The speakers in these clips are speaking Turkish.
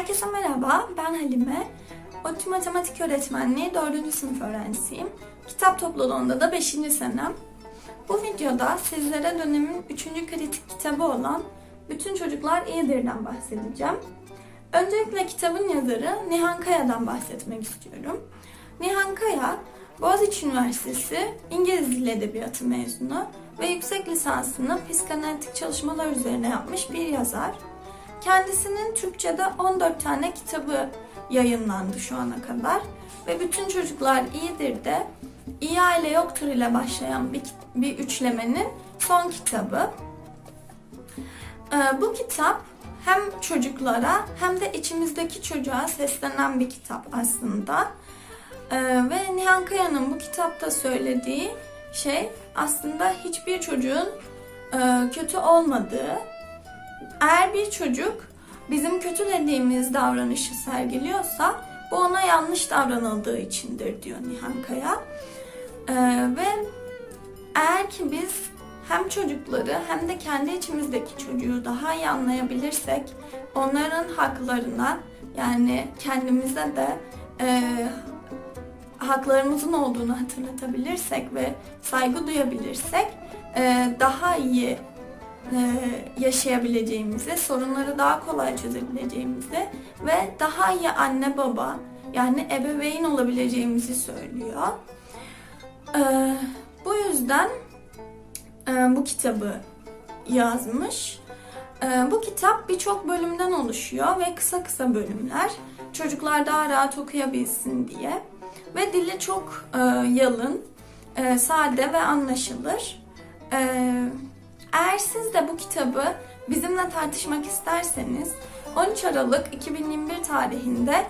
Herkese merhaba, ben Halime. ODTÜ Matematik Öğretmenliği 4. sınıf öğrencisiyim. Kitap topluluğunda da 5. senem. Bu videoda sizlere dönemin 3. kritik kitabı olan Bütün Çocuklar İyidir'den bahsedeceğim. Öncelikle kitabın yazarı Nihan Kaya'dan bahsetmek istiyorum. Nihan Kaya, Boğaziçi Üniversitesi İngiliz Dili Edebiyatı mezunu ve yüksek lisansını psikanalitik çalışmalar üzerine yapmış bir yazar. Kendisinin Türkçe'de 14 tane kitabı yayınlandı şu ana kadar ve bütün çocuklar iyidir de iyi aile yoktur ile başlayan bir, bir üçlemenin son kitabı. Ee, bu kitap hem çocuklara hem de içimizdeki çocuğa seslenen bir kitap aslında. Ee, ve Nihan Kaya'nın bu kitapta söylediği şey aslında hiçbir çocuğun e, kötü olmadığı, eğer bir çocuk bizim kötü dediğimiz davranışı sergiliyorsa bu ona yanlış davranıldığı içindir diyor Nihan Kaya. Ee, ve eğer ki biz hem çocukları hem de kendi içimizdeki çocuğu daha iyi anlayabilirsek onların haklarına yani kendimize de e, haklarımızın olduğunu hatırlatabilirsek ve saygı duyabilirsek e, daha iyi yaşayabileceğimizi, sorunları daha kolay çözebileceğimizi ve daha iyi anne baba yani ebeveyn olabileceğimizi söylüyor. E, bu yüzden e, bu kitabı yazmış. E, bu kitap birçok bölümden oluşuyor ve kısa kısa bölümler. Çocuklar daha rahat okuyabilsin diye. Ve dili çok e, yalın, e, sade ve anlaşılır. E, eğer siz de bu kitabı bizimle tartışmak isterseniz 13 Aralık 2021 tarihinde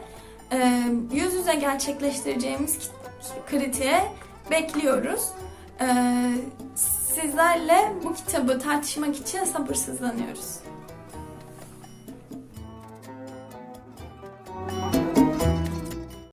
e, yüz yüze gerçekleştireceğimiz kritiğe bekliyoruz. E, sizlerle bu kitabı tartışmak için sabırsızlanıyoruz.